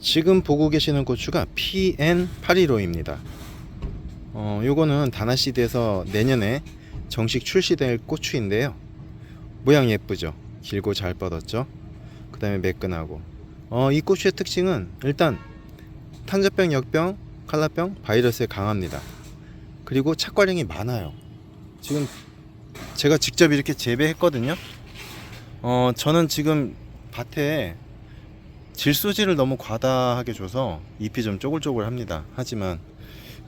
지금 보고 계시는 고추가 PN815입니다. 어, 요거는 다나시드에서 내년에 정식 출시될 고추인데요. 모양 예쁘죠? 길고 잘 뻗었죠? 그 다음에 매끈하고. 어, 이 고추의 특징은 일단 탄저병, 역병, 칼라병, 바이러스에 강합니다. 그리고 착과량이 많아요. 지금 제가 직접 이렇게 재배했거든요. 어, 저는 지금 밭에 질소질을 너무 과다하게 줘서 잎이 좀 쪼글쪼글합니다. 하지만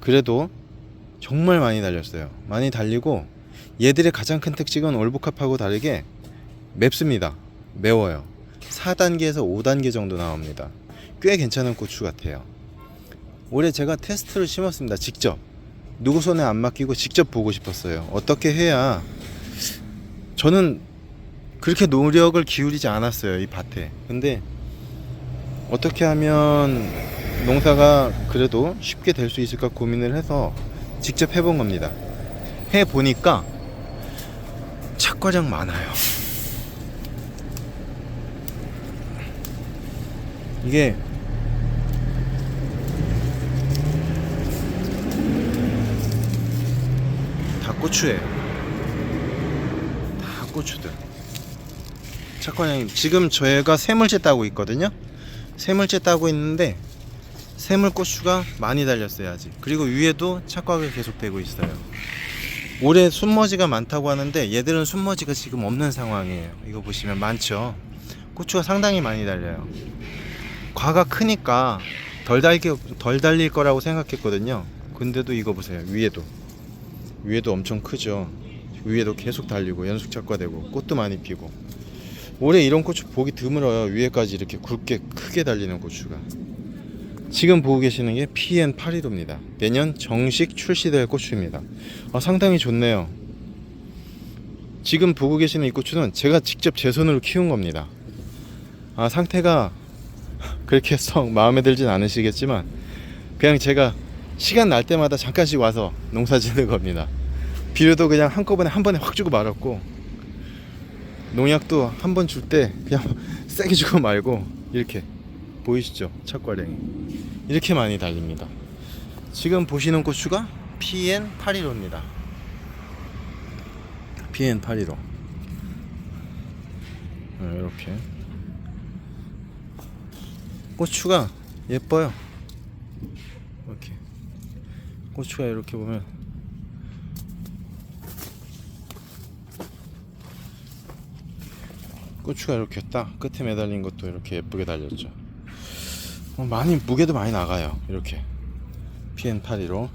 그래도 정말 많이 달렸어요. 많이 달리고 얘들의 가장 큰 특징은 올복합하고 다르게 맵습니다. 매워요. 4단계에서 5단계 정도 나옵니다. 꽤 괜찮은 고추 같아요. 올해 제가 테스트를 심었습니다. 직접. 누구 손에 안 맡기고 직접 보고 싶었어요. 어떻게 해야 저는 그렇게 노력을 기울이지 않았어요. 이 밭에. 근데 어떻게 하면 농사가 그래도 쉽게 될 수 있을까 고민을 해서 직접 해본 겁니다. 해 보니까 착과량 많아요. 이게 다 고추예요. 다 고추들. 착과량이 지금 저희가 세물째 따고 있거든요. 세물째 따고 있는데 세물 고추가 많이 달렸어요 아직. 그리고 위에도 착과가 계속되고 있어요. 올해 순머지가 많다고 하는데 얘들은 순머지가 지금 없는 상황이에요. 이거 보시면 많죠. 고추가 상당히 많이 달려요. 과가 크니까 덜 달게 덜 달릴 거라고 생각했거든요. 근데도 이거 보세요. 위에도 위에도 엄청 크죠. 위에도 계속 달리고 연속 착과되고 꽃도 많이 피고 올해 이런 고추 보기 드물어요. 위에까지 이렇게 굵게 크게 달리는 고추가. 지금 보고 계시는 게 PN815입니다. 내년 정식 출시될 고추입니다. 아, 상당히 좋네요. 지금 보고 계시는 이 고추는 제가 직접 제 손으로 키운 겁니다. 아, 상태가 그렇게 썩 마음에 들진 않으시겠지만 그냥 제가 시간 날 때마다 잠깐씩 와서 농사 짓는 겁니다. 비료도 그냥 한꺼번에 한 번에 확 주고 말았고 농약도 한 번 줄 때 그냥 세게 주고 말고 이렇게 보이시죠? 착과량이 이렇게 많이 달립니다. 지금 보시는 고추가 PN815입니다. PN815 이렇게 고추가 예뻐요. 이렇게 고추가 이렇게 보면 고추가 이렇게 딱 끝에 매달린 것도 이렇게 예쁘게 달렸죠. 어, 많이 무게도 많이 나가요. 이렇게 PN815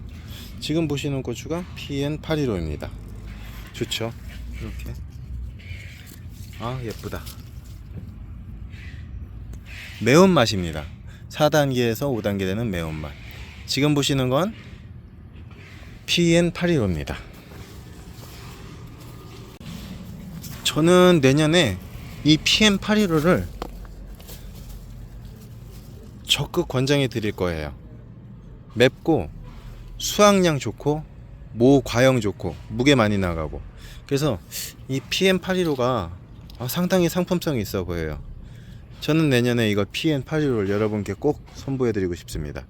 지금 보시는 고추가 PN815입니다. 좋죠? 이렇게 아 예쁘다. 매운맛입니다. 4단계에서 5단계 되는 매운맛. 지금 보시는 건 PN815입니다. 저는 내년에 이 PM815를 적극 권장해 드릴 거예요. 맵고 수확량 좋고 모 과형 좋고 무게 많이 나가고 그래서 이 PM815가 상당히 상품성이 있어 보여요. 저는 내년에 이거 PN815를 여러분께 꼭 선보해 드리고 싶습니다.